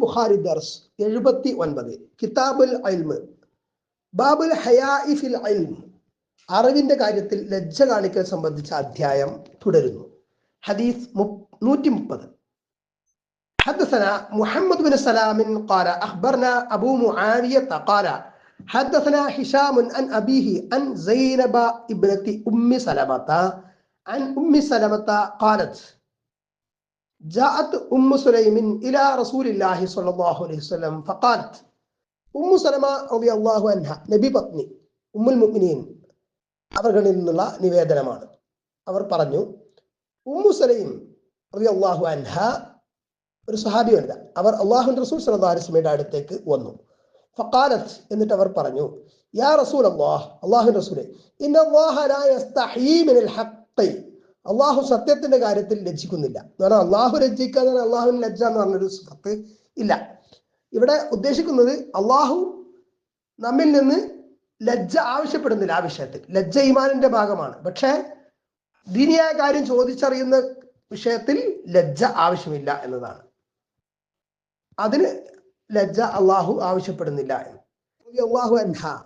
ബുഖാരി ദർസ് എഴുപത്തി ഒൻപത് കിതാബുൽ അൽമ് ബാബുൽ ഹയാഇ ഫിൽ അൽം അറിവിന്റെ കാര്യത്തിൽ ലജ്ജ കാണിക്കൽ സംബന്ധിച്ച അധ്യായം തുടരുന്നു ഹദീസ് നൂറ്റി മുപ്പത് حدثنا محمد بن سلام قال أخبرنا أبو معاوية قال حدثنا هشام عن أبيه عن زينب ابنة أم سلمة عن أم سلمة قالت ജാഅത്ത് ഉമ്മു സുലൈമിൻ ഇലാ റസൂലില്ലാഹി സ്വല്ലല്ലാഹു അലൈഹി വസല്ലം ഫഖാലത്ത്. ഉമ്മു സലമ റളിയല്ലാഹു അൻഹ നബി പത്നി ഉമ്മുൽ മുഅ്മിനീൻ അവർകളിൽ നിന്നുള്ള നിവേദനമാണ്. അവർ പറഞ്ഞു ഉമ്മു സലൈം റളിയല്ലാഹു അൻഹ ഒരു സഹാബി വനിത അവർ അള്ളാഹുവിന്റെ റസൂൽ സല്ലല്ലാഹു അലൈഹി വസല്ലമയുടെ അടുത്തേക്ക് വന്നു. ഫഖാലത്ത് എന്നിട്ട് അവർ പറഞ്ഞു യാ റസൂൽ അള്ളാഹ് അള്ളാഹുവിന്റെ റസൂലെ ഇന്ന അല്ലാഹ ലാ യസ്തഹീ മിനൽ ഹഖ് അള്ളാഹു സത്യത്തിന്റെ കാര്യത്തിൽ ലജ്ജിക്കുന്നില്ല. എന്ന് പറഞ്ഞാൽ അള്ളാഹു ലജ്ജിക്കുക എന്ന് പറഞ്ഞാൽ അള്ളാഹുവിന് ലജ്ജ എന്ന് പറഞ്ഞൊരു സുഹൃത്ത് ഇല്ല. ഇവിടെ ഉദ്ദേശിക്കുന്നത് അള്ളാഹു നമ്മിൽ നിന്ന് ലജ്ജ ആവശ്യപ്പെടുന്നില്ല ആ വിഷയത്തിൽ. ലജ്ജ ഈമാനിന്റെ ഭാഗമാണ്. പക്ഷേ ദീനിയായ കാര്യം ചോദിച്ചറിയുന്ന വിഷയത്തിൽ ലജ്ജ ആവശ്യമില്ല എന്നതാണ്. അതിന് ലജ്ജ അള്ളാഹു ആവശ്യപ്പെടുന്നില്ല എന്ന്. അള്ളാഹു അൻഹ.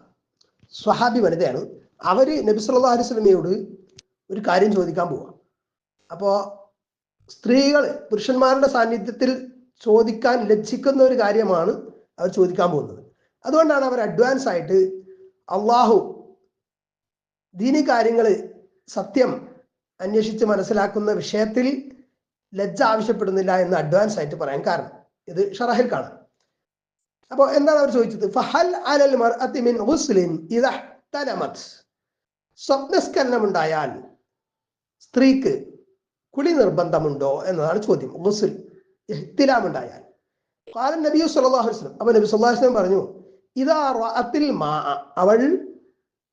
സ്വഹാബി വനിതയാണ്. അവർ നബി സല്ലാ അലൈഹി സ്വലമയോട് ഒരു കാര്യം ചോദിക്കാൻ പോവാ. അപ്പോ സ്ത്രീകൾ പുരുഷന്മാരുടെ സാന്നിധ്യത്തിൽ ചോദിക്കാൻ ലജ്ജിക്കുന്ന ഒരു കാര്യമാണ് അവർ ചോദിക്കാൻ പോകുന്നത്. അതുകൊണ്ടാണ് അവർ അഡ്വാൻസ് ആയിട്ട് അള്ളാഹു ദീനി കാര്യങ്ങൾ സത്യം അന്വേഷിച്ച് മനസ്സിലാക്കുന്ന വിഷയത്തിൽ ലജ്ജ ആവശ്യപ്പെടുന്നില്ല എന്ന് അഡ്വാൻസ് ആയിട്ട് പറയാൻ കാരണം. ഇത് ഷറഹിൽ കാണാം. അപ്പോൾ എന്താണ് അവർ ചോദിച്ചത്? ഫഹൽ അലൽ സ്വപ്നസ്കരണം ഉണ്ടായാൽ സ്ത്രീക്ക് കുളി നിർബന്ധമുണ്ടോ എന്നതാണ് ചോദ്യം. ഗുസ്ൽ ഇഹ്തിലാമുണ്ടായാൽ. കാലൻ നബി അലൈഹി വസല്ലം അപ്പോൾ നബി വസല്ലം പറഞ്ഞു ഇതാ റഅത്തിൽ മാ അവൾ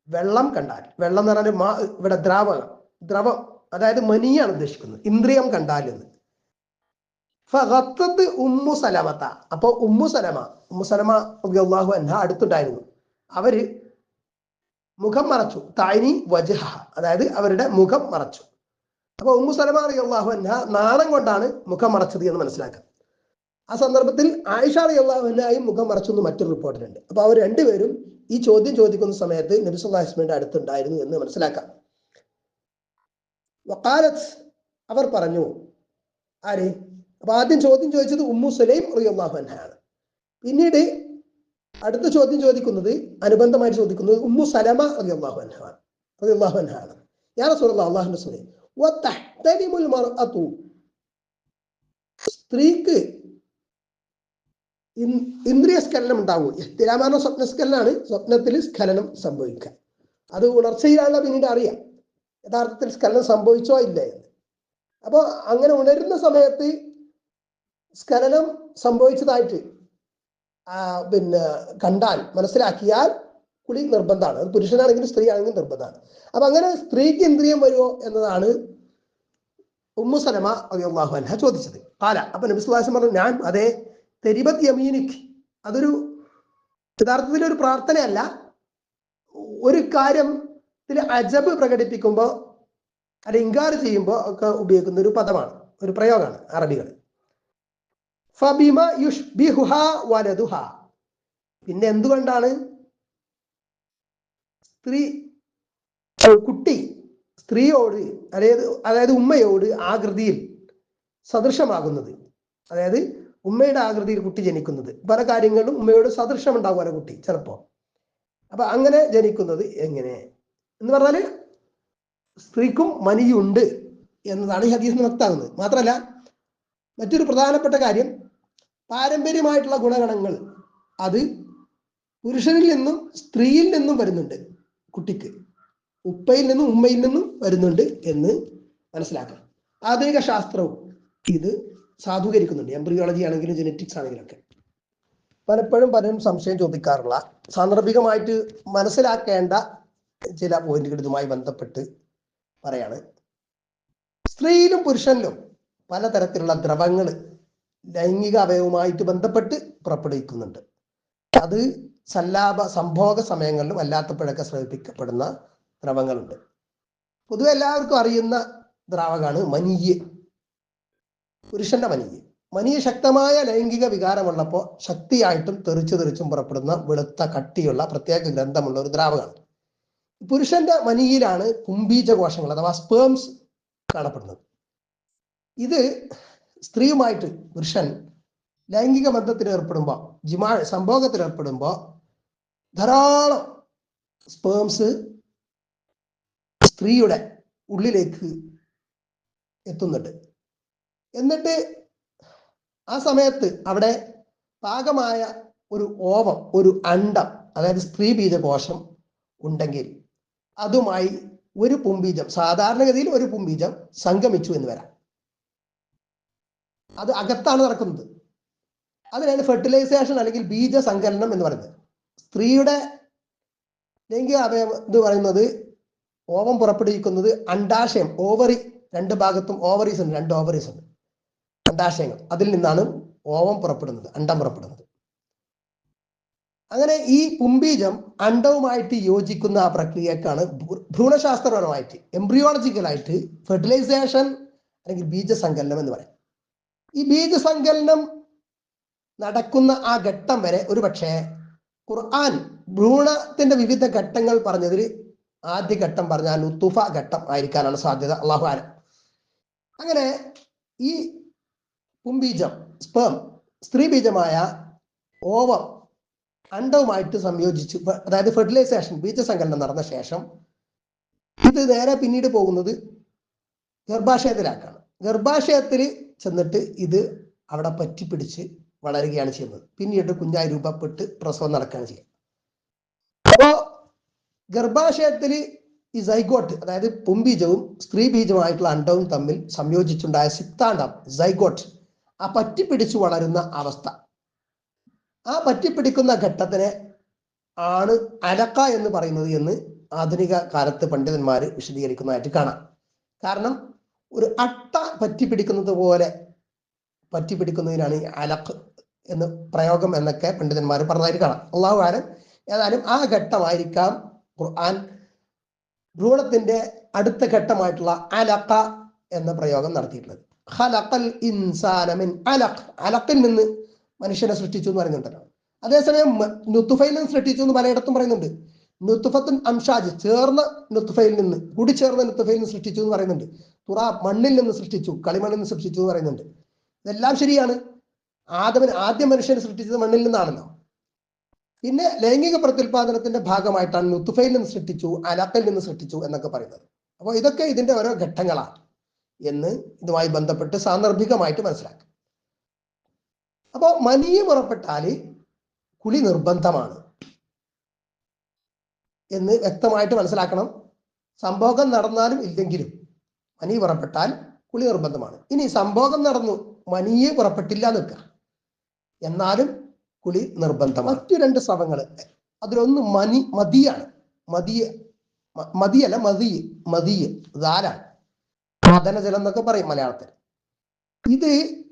വെള്ളം കണ്ടാൽ വെള്ളം എന്ന് പറഞ്ഞാൽ മാ ഇവിടെ ദ്രാവകം ദ്രവം അതായത് മനിയാണ് ഉദ്ദേശിക്കുന്നത് ഇന്ദ്രിയം കണ്ടാൽ എന്ന്. ഉമ്മു സലമത്ത അപ്പൊ ഉമ്മു സലമ ഉമ്മു സലമ അള്ളാഹു അൻഹ അടുത്തുണ്ടായിരുന്നു. അവർ മുഖം മറച്ചു തായിനി വജഹ അതായത് അവരുടെ മുഖം മറച്ചു. അപ്പൊ ഉമ്മു സലമ അള്ളാഹു അൻഹ നാണം കൊണ്ടാണ് മുഖം മറച്ചത് എന്ന് മനസ്സിലാക്കാം. ആ സന്ദർഭത്തിൽ ആയിഷ അള്ളാഹു അൻഹയും മുഖം മറച്ചു എന്ന് മറ്റൊരു റിപ്പോർട്ടിലുണ്ട് അപ്പൊ അവർ രണ്ടുപേരും ഈ ചോദ്യം ചോദിക്കുന്ന സമയത്ത് നബി അടുത്തുണ്ടായിരുന്നു എന്ന് മനസ്സിലാക്കാം. വക്കാലത്ത് അവർ പറഞ്ഞു ആര്? അപ്പൊ ആദ്യം ചോദ്യം ചോദിച്ചത് ഉമ്മു സലൈം റിയാഹു അൻഹയാണ് പിന്നീട് അടുത്ത ചോദ്യം ചോദിക്കുന്നത് അനുബന്ധമായിട്ട് ചോദിക്കുന്നത് ഉമ്മു സലമ റിയാഹു അൻഹാണ് റിയാഹു അൻഹാണ്. ഞാൻ റസൂലുള്ളാഹി അള്ളാഹുന്റെ മർഅതു സ്ത്രീക്ക് ഇന്ദ്രിയ സ്ഖലനം ഉണ്ടാവും. ഇഹ്തിലാമാന സ്വപ്ന സ്ഖലനാണ്? സ്വപ്നത്തിൽ സ്ഖലനം സംഭവിക്കുക. അത് ഉണർച്ചയിലാണല്ലോ പിന്നീട് അറിയാം. യഥാർത്ഥത്തിൽ സ്ഖലനം സംഭവിച്ചോ ഇല്ലേ എന്ന്. അപ്പോൾ അങ്ങനെ ഉണരുന്ന സമയത്ത് സ്ഖലനം സംഭവിച്ചതായിട്ട് പിന്നെ കണ്ടാൽ മനസ്സിലാക്കിയാൽ കുളി നിർബന്ധമാണ്. അത് പുരുഷനാണെങ്കിലും സ്ത്രീ ആണെങ്കിലും നിർബന്ധമാണ്. അപ്പൊ അങ്ങനെ സ്ത്രീക്ക് ഇന്ദ്രിയം വരുമോ എന്നതാണ് ഉമ്മു സലമ അള്ളാഹു അല്ല ചോദിച്ചത്. കാല അപ്പൊ നബിസ്വാസം പറഞ്ഞു ഞാൻ അതെ തെരിബത്ത് യമീനിക് അതൊരു യഥാർത്ഥത്തിൽ ഒരു പ്രാർത്ഥനയല്ല. ഒരു കാര്യത്തിൽ അജബ് പ്രകടിപ്പിക്കുമ്പോൾ അല്ലെ ഇൻകാർ ചെയ്യുമ്പോൾ ഒക്കെ ഉപയോഗിക്കുന്ന ഒരു പദമാണ് ഒരു പ്രയോഗമാണ് അറബികൾ. വലതുഹ പിന്നെ എന്തുകൊണ്ടാണ് സ്ത്രീ കുട്ടി സ്ത്രീയോട് അതായത് അതായത് ഉമ്മയോട് ആകൃതിയിൽ സദൃശമാകുന്നത്. അതായത് ഉമ്മയുടെ ആകൃതിയിൽ കുട്ടി ജനിക്കുന്നത്. പല കാര്യങ്ങളും ഉമ്മയോട് സദൃശം ഉണ്ടാകുമല്ലോ കുട്ടി ചിലപ്പോ. അപ്പൊ അങ്ങനെ ജനിക്കുന്നത് എങ്ങനെ? എന്ന് പറഞ്ഞാൽ സ്ത്രീക്കും മനിയുണ്ട് എന്നതാണ് ഈ ഹദീസിന് വ്യക്തമാകുന്നത്. മാത്രമല്ല മറ്റൊരു പ്രധാനപ്പെട്ട കാര്യം പാരമ്പര്യമായിട്ടുള്ള ഗുണഗണങ്ങൾ അത് പുരുഷനിൽ നിന്നും സ്ത്രീയിൽ നിന്നും വരുന്നുണ്ട്. കുട്ടിക്ക്. ഉപ്പയിൽ നിന്നും ഉമ്മയിൽ നിന്നും വരുന്നുണ്ട് എന്ന് മനസ്സിലാക്കണം. ആധുനിക ശാസ്ത്രവും ഇത് സാധൂകരിക്കുന്നുണ്ട്. എംബ്രിയോളജി ആണെങ്കിലും ജനറ്റിക്സ് ആണെങ്കിലും ഒക്കെ. പലപ്പോഴും പലരും സംശയം ചോദിക്കാറുള്ള സാന്ദർഭികമായിട്ട് മനസ്സിലാക്കേണ്ട ചില പോയിന്റുകൾ ഇതുമായി ബന്ധപ്പെട്ട് പറയാണ്. സ്ത്രീയിലും പുരുഷനിലും പലതരത്തിലുള്ള ദ്രവങ്ങൾ ലൈംഗിക അവയവുമായിട്ട് ബന്ധപ്പെട്ട് പുറപ്പെടുവിക്കുന്നുണ്ട്. അത് സല്ലാപ സംഭോഗ സമയങ്ങളിലും അല്ലാത്തപ്പോഴൊക്കെ ശ്രമിപ്പിക്കപ്പെടുന്ന ദ്രവങ്ങളുണ്ട്. പൊതുവെ എല്ലാവർക്കും അറിയുന്ന ദ്രാവകമാണ് മനീയ. പുരുഷന്റെ മനീയ. മനീയ ശക്തമായ ലൈംഗിക വികാരമുള്ളപ്പോൾ ശക്തിയായിട്ടും തെറിച്ചു തെറിച്ചും പുറപ്പെടുന്ന വെളുത്ത കട്ടിയുള്ള പ്രത്യേക ഗ്രന്ഥമുള്ള ഒരു ദ്രാവകമാണ്. പുരുഷന്റെ മനിയിലാണ് കുംഭീജ കോശങ്ങൾ അഥവാ സ്പേംസ് കാണപ്പെടുന്നത്. ഇത് സ്ത്രീയുമായിട്ട് പുരുഷൻ ലൈംഗിക ബന്ധത്തിൽ ഏർപ്പെടുമ്പോൾ ജിമാ സംഭോഗത്തിൽ ഏർപ്പെടുമ്പോൾ ധാരാളം സ്പേംസ് സ്ത്രീയുടെ ഉള്ളിലേക്ക് എത്തുന്നുണ്ട്. എന്നിട്ട് ആ സമയത്ത് അവിടെ പാകമായ ഒരു ഓവം ഒരു അണ്ടം അതായത് സ്ത്രീ ബീജകോശം ഉണ്ടെങ്കിൽ അതുമായി ഒരു പുംബീജം സാധാരണഗതിയിൽ ഒരു പുംബീജം സംഗമിച്ചു എന്ന് വരാം. അത് അകത്താണ് നടക്കുന്നത്. അതിനാണ് ഫെർട്ടിലൈസേഷൻ അല്ലെങ്കിൽ ബീജ ബീജസങ്കലനം എന്ന് പറയുന്നത്. സ്ത്രീയുടെ ലൈംഗിക അവയവം എന്ന് പറയുന്നത് ഓവം പുറപ്പെടുവിക്കുന്നത് അണ്ടാശയം ഓവറി രണ്ട് ഭാഗത്തും ഓവറീസ് ഉണ്ട് രണ്ട് ഓവറീസ് ഉണ്ട്. അണ്ടാശയങ്ങൾ അതിൽ നിന്നാണ് ഓവം പുറപ്പെടുന്നത് അണ്ടം പുറപ്പെടുന്നത്. അങ്ങനെ ഈ പുംബീജം അണ്ടവുമായിട്ട് യോജിക്കുന്ന ആ പ്രക്രിയക്കാണ് ഭ്രൂ- ഭ്രൂണശാസ്ത്രപരമായിട്ട് എംബ്രിയോളജിക്കലായിട്ട് ഫെർട്ടിലൈസേഷൻ അല്ലെങ്കിൽ ബീജസങ്കലനം എന്ന് പറയാം ഈ ബീജസങ്കലനം നടക്കുന്ന ആ ഘട്ടം വരെ ഒരു പക്ഷേ ഖുർആൻ ഭ്രൂണത്തിന്റെ വിവിധ ഘട്ടങ്ങൾ പറഞ്ഞതിൽ ആദ്യ ഘട്ടം പറഞ്ഞാൽ ലുത്തുഫ ഘട്ടം ആയിരിക്കാനാണ് സാധ്യത. അള്ളാഹു ആലം അങ്ങനെ ഈ പുംബീജം സ്പേം സ്ത്രീ ബീജമായ ഓവം അണ്ടവുമായിട്ട് സംയോജിച്ച്. അതായത് ഫെർട്ടിലൈസേഷൻ ബീജസങ്കലനം നടന്ന ശേഷം ഇത് നേരെ പിന്നീട് പോകുന്നത് ഗർഭാശയത്തിലാക്കാണ്. ഗർഭാശയത്തിൽ ചെന്നിട്ട് ഇത് അവിടെ പറ്റിപ്പിടിച്ച് വളരുകയാണ് ചെയ്യുന്നത്. പിന്നീട് കുഞ്ഞായി രൂപപ്പെട്ട് പ്രസവം നടക്കുകയാണ് ചെയ്യുക. അപ്പോ ഗർഭാശയത്തിൽ ഈ സൈഗോട്ട് അതായത് പുംബീജവും സ്ത്രീ ബീജവുമായിട്ടുള്ള അണ്ടവും തമ്മിൽ സംയോജിച്ചുണ്ടായ സിദ്ധാന്തം സൈഗോട്ട് ആ പറ്റിപ്പിടിച്ചു വളരുന്ന അവസ്ഥ. ആ പറ്റിപ്പിടിക്കുന്ന ഘട്ടത്തിനെ ആണ് അലക്ക എന്ന് പറയുന്നത് എന്ന് ആധുനിക കാലത്ത് പണ്ഡിതന്മാർ വിശദീകരിക്കുന്നതായിട്ട് കാണാം. കാരണം ഒരു അട്ട പറ്റിപ്പിടിക്കുന്നത് പോലെ പറ്റിപ്പിടിക്കുന്നതിനാണ് ഈ അലഖ് എന്ന് പ്രയോഗം എന്നൊക്കെ പണ്ഡിതന്മാർ പറഞ്ഞതായിട്ട് കാണാം. അള്ളാഹു ആലം ഏതായാലും ആ ഘട്ടമായിരിക്കാം ഖുർആൻ ഭ്രൂണത്തിന്റെ അടുത്ത ഘട്ടമായിട്ടുള്ള അലക്ക എന്ന പ്രയോഗം നടത്തിയിട്ടുള്ളത്. ഖലഖൽ ഇൻസാന മിൻ അലഖ്. നിന്ന് മനുഷ്യനെ സൃഷ്ടിച്ചു എന്ന് പറയുന്നുണ്ടല്ലോ. അതേസമയം നുത്തുഫയിൽ നിന്ന് സൃഷ്ടിച്ചു എന്ന് പലയിടത്തും പറയുന്നുണ്ട്. നുത്തുഫത്തുൻ അംഷാജ് ചേർന്ന നുത്തുഫയിൽ നിന്ന് കൂടി ചേർന്ന നുത്തുഫയിൽ നിന്ന് സൃഷ്ടിച്ചു എന്ന് പറയുന്നുണ്ട്. തുറ മണ്ണിൽ നിന്ന് സൃഷ്ടിച്ചു കളിമണ്ണിൽ നിന്ന് സൃഷ്ടിച്ചു എന്ന് പറയുന്നുണ്ട്. ഇതെല്ലാം ശരിയാണ്. ആദമൻ ആദ്യ മനുഷ്യനെ സൃഷ്ടിച്ചത് മണ്ണിൽ നിന്നാണല്ലോ. പിന്നെ ലൈംഗിക പ്രത്യുൽപാദനത്തിന്റെ ഭാഗമായിട്ടാണ് നുത്തുഫയിൽ നിന്ന് സൃഷ്ടിച്ചു അലക്കൽ നിന്ന് സൃഷ്ടിച്ചു എന്നൊക്കെ പറയുന്നത്. അപ്പോൾ ഇതൊക്കെ ഇതിന്റെ ഓരോ ഘട്ടങ്ങളാണ് എന്ന് ഇതുമായി ബന്ധപ്പെട്ട് സാന്ദർഭികമായിട്ട് മനസ്സിലാക്കാം. അപ്പോൾ മനിയ പുറപ്പെട്ടാൽ കുളി നിർബന്ധമാണ് എന്ന് വ്യക്തമായിട്ട് മനസ്സിലാക്കണം. സംഭോഗം നടന്നാലും ഇല്ലെങ്കിലും മനി പുറപ്പെട്ടാൽ കുളി നിർബന്ധമാണ്. ഇനി സംഭോഗം നടന്നു മനിയെ പുറപ്പെട്ടില്ല നിൽക്കുക. എന്നാലും കുളി നിർബന്ധമാണ്. മറ്റു രണ്ട് സ്രവങ്ങൾ. അതിലൊന്ന് മനി മതിയാണ്. മതിയ മതിയല്ല മതി മതിയ ദാലാണ് മദനജലം എന്നൊക്കെ പറയും മലയാളത്തിൽ. ഇത്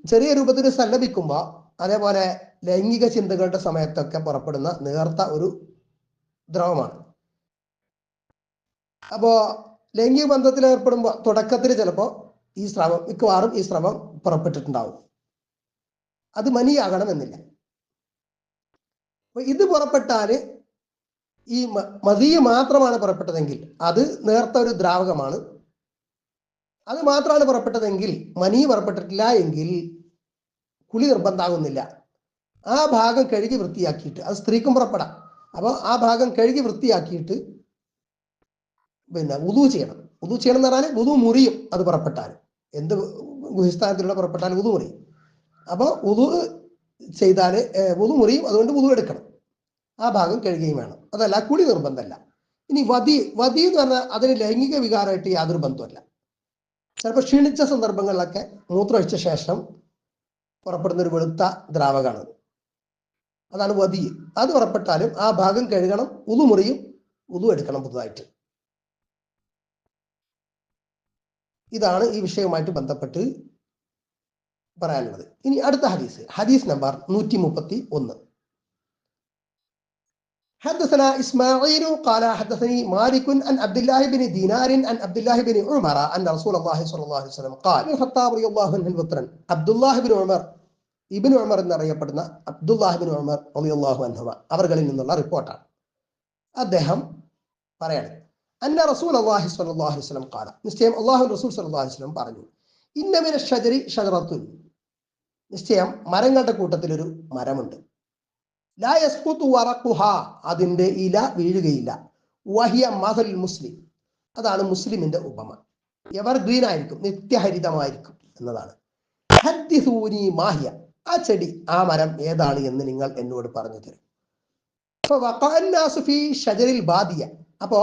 ചെറിയ രൂപത്തിൽ സല്ലപിക്കുമ്പോൾ അതേപോലെ ലൈംഗിക ചിന്തകളുടെ സമയത്തൊക്കെ പുറപ്പെടുന്ന നേർത്ത ഒരു ദ്രവമാണ്. അപ്പോ ലൈംഗിക ബന്ധത്തിൽ ഏർപ്പെടുമ്പോൾ തുടക്കത്തിൽ ചിലപ്പോൾ ഈ സ്രവം മിക്കവാറും ഈ സ്രവം പുറപ്പെട്ടിട്ടുണ്ടാവും. അത് മനിയാകണമെന്നില്ല. അപ്പൊ ഇത് പുറപ്പെട്ടാൽ ഈ മതിയ മാത്രമാണ് പുറപ്പെട്ടതെങ്കിൽ അത് നേർത്ത ഒരു ദ്രാവകമാണ്. അത് മാത്രമാണ് പുറപ്പെട്ടതെങ്കിൽ മനി പുറപ്പെട്ടിട്ടില്ല എങ്കിൽ കുളി നിർബന്ധാകുന്നില്ല. ആ ഭാഗം കഴുകി വൃത്തിയാക്കിയിട്ട് അത് സ്ത്രീക്കും പുറപ്പെടാം. അപ്പോൾ ആ ഭാഗം കഴുകി വൃത്തിയാക്കിയിട്ട് പിന്നെ ഉതു ചെയ്യണം. ഉതു ചെയ്യണം എന്ന് പറഞ്ഞാൽ ഉതു മുറിയും അത് പുറപ്പെട്ടാൽ എന്ത് ഗുഹിസ്ഥാനത്തിലൂടെ പുറപ്പെട്ടാൽ ഉദു മുറിയും. അപ്പോൾ ഉദു ചെയ്താൽ ഉദു മുറിയും അതുകൊണ്ട് ഉദു എടുക്കണം. ആ ഭാഗം കഴുകുകയും വേണം. അതല്ല കുളി നിർബന്ധമല്ല. ഇനി വതി വതി എന്ന് പറഞ്ഞാൽ അതിന് ലൈംഗിക വികാരമായിട്ട് യാതൊരു ബന്ധമല്ല ചിലപ്പോൾ ക്ഷീണിച്ച സന്ദർഭങ്ങളിലൊക്കെ മൂത്രമൊഴിച്ച ശേഷം പുറപ്പെടുന്ന ഒരു വെളുത്ത ദ്രാവകമാണ് അതാണ് വതി അത് പുറപ്പെട്ടാലും ആ ഭാഗം കഴുകണം ഉതു മുറിയും ഉതു എടുക്കണം പുതുതായിട്ട്. ഇതാണ് ഈ വിഷയവുമായിട്ട് ബന്ധപ്പെട്ട് പറയാനുള്ളത് ഇനി അടുത്ത ഹദീസ് ഹദീസ് നമ്പർ നൂറ്റി മുപ്പത്തി ഒന്ന് حدثنا إسماعيل قال حدثني مالك عن عبد الله بن دينار عن عبد الله بن عمر أن رسول الله صلى الله عليه وسلم قال الخطاب رضي الله عنه البطرن عبد الله بن عمر ഇബിൻ ഉമർ എന്നറിയപ്പെടുന്ന അബ്ദുല്ലാഹിബിൻ ഉമർ അലിയല്ലാഹു അൻഹുമ അവർകളിൽ നിന്നുള്ള റിപ്പോർട്ടാണ് അദ്ദേഹം പറയാണ് അന്ന റസൂൽ അള്ളാഹി സ്വല്ലല്ലാഹു അലൈഹി വസല്ലം ഖാല നിശ്ചയം അള്ളാഹു റസൂൽ സ്വല്ലല്ലാഹു അലൈഹി വസല്ലം പറഞ്ഞു ഇന്നമിന ഷജരി ഷജറത്തുൻ. നിശ്ചയം മരങ്ങളുടെ കൂട്ടത്തിൽ ഒരു മരമുണ്ട്. ലാ യസ്ഖുതു വറഖുഹ അതിന്റെ ഇല വീഴുകയില്ല. വഹിയ മഹൽ മുസ്ലിം അതാണ് മുസ്ലിമിന്റെ ഉപമ. എവർ ഗ്രീൻ ആയിരിക്കും നിത്യഹരിതമായിരിക്കും എന്നതാണ്. ഹദ്ദിസൂനി മാഹിയ ആ ചെടി ആ മരം ഏതാണ് എന്ന് നിങ്ങൾ എന്നോട് പറഞ്ഞു തരും. അപ്പൊ വഖഅൻ ഫീ ഷജറിൽ ബാദിയ. അപ്പോ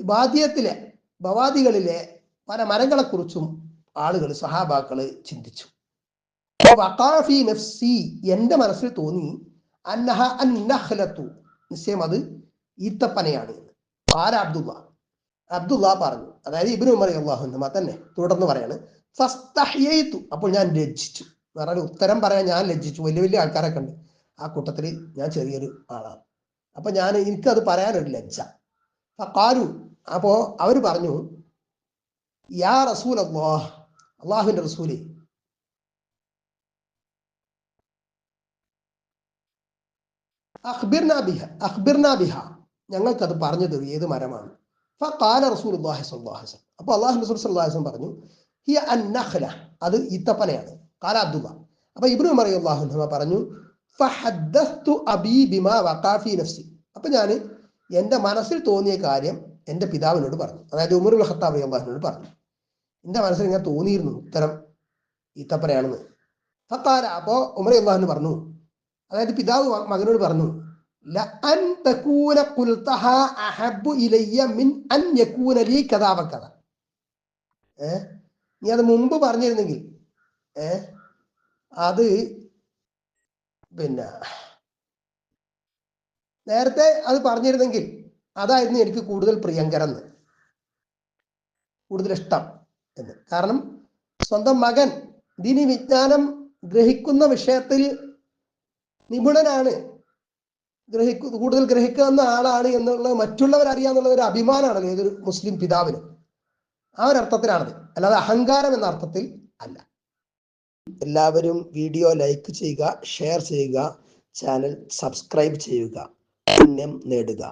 ബാദിയത്തിലെ ബവാദികളിലെ പല മരങ്ങളെ കുറിച്ചും ആളുകൾ സഹാബാക്കൾ ചിന്തിച്ചു. വഖാഫി നഫ്സി മനസ്സിൽ തോന്നി അന്നഹ അന്നഹലത്തു നിശ്ചയം അത് ഈത്തപ്പനയാണ് എന്ന്. ആര അബ്ദുള്ള? അബ്ദുള്ള പറഞ്ഞു അതായത് ഇബിന് ഉമർ അള്ളാഹുന്നമ തന്നെ തുടർന്ന് പറയാണ് അപ്പോൾ ഞാൻ ലജ്ജിച്ചു. എന്ന് പറഞ്ഞാൽ ഉത്തരം പറയാൻ ഞാൻ ലജ്ജിച്ചു. വലിയ വലിയ ആൾക്കാരൊക്കെ ഉണ്ട്. ആ കൂട്ടത്തിൽ ഞാൻ ചെറിയൊരു ആളാണ്. അപ്പൊ ഞാൻ എനിക്കത് പറയാനൊരു ലജ്ജ. കാരു അപ്പോ അവർ പറഞ്ഞു യാ റസൂൽ അള്ളാഹ് അള്ളാഹുവിന്റെ റസൂലേ അഖ്ബിർന ബിഹ അഖ്ബിർന ബിഹ. ഞങ്ങൾക്കത് പറഞ്ഞു തരൂ ഏത് മരമാണ്? അള്ളാഹി സ്വല്ലല്ലാഹു അലൈഹി അപ്പൊ അള്ളാഹു റസൂൽ സ്വല്ലല്ലാഹു അലൈഹി പറഞ്ഞു ഹിയ അന്നഖ്ല. അത് ഈത്തപ്പനയാണ്. കാല അബ്ദുള്ള. അപ്പൊ ഇബ്നു അറിയാഹു അള്ളാഹു പറഞ്ഞു ഫഹദ്ദസ്തു അബീ ബിമാ വഖാ ഫീ നഫ്സി. അപ്പൊ ഞാൻ എന്റെ മനസ്സിൽ തോന്നിയ കാര്യം എന്റെ പിതാവിനോട് പറഞ്ഞു. അതായത് ഉൽഹത്താബ് ഖത്താബ് അള്ളാഹുവിനോട് പറഞ്ഞു. എന്റെ മനസ്സിൽ ഇങ്ങനെ തോന്നിയിരുന്നു ഉത്തരം ഈത്തപ്പനയാണെന്ന് ഫത്താര അപ്പോൾ ഉമർ അള്ളാഹിന് പറഞ്ഞു. അതായത് പിതാവ് മകനോട് പറഞ്ഞു നീ അത് മുമ്പ് പറഞ്ഞിരുന്നെങ്കിൽ ഏ? അത് പിന്നെ നേരത്തെ അത് പറഞ്ഞിരുന്നെങ്കിൽ അതായിരുന്നു എനിക്ക് കൂടുതൽ പ്രിയങ്കരം എന്ന്. കൂടുതൽ ഇഷ്ടം എന്ന്. കാരണം സ്വന്തം മകൻ ദീനി വിജ്ഞാനം ഗ്രഹിക്കുന്ന വിഷയത്തിൽ നിപുണനാണ്. ഗ്രഹിക്കു കൂടുതൽ ഗ്രഹിക്കുന്ന ആളാണ് എന്നുള്ളത് മറ്റുള്ളവർ അറിയാന്നുള്ള ഒരു അഭിമാനമാണ് ഏതൊരു മുസ്ലിം പിതാവിന്. ആ ഒരു അർത്ഥത്തിലാണത് അല്ലാതെ അഹങ്കാരം എന്ന അർത്ഥത്തിൽ അല്ല. എല്ലാവരും വീഡിയോ ലൈക്ക് ചെയ്യുക ഷെയർ ചെയ്യുക ചാനൽ സബ്സ്ക്രൈബ് ചെയ്യുക. പുണ്യം നേടുക.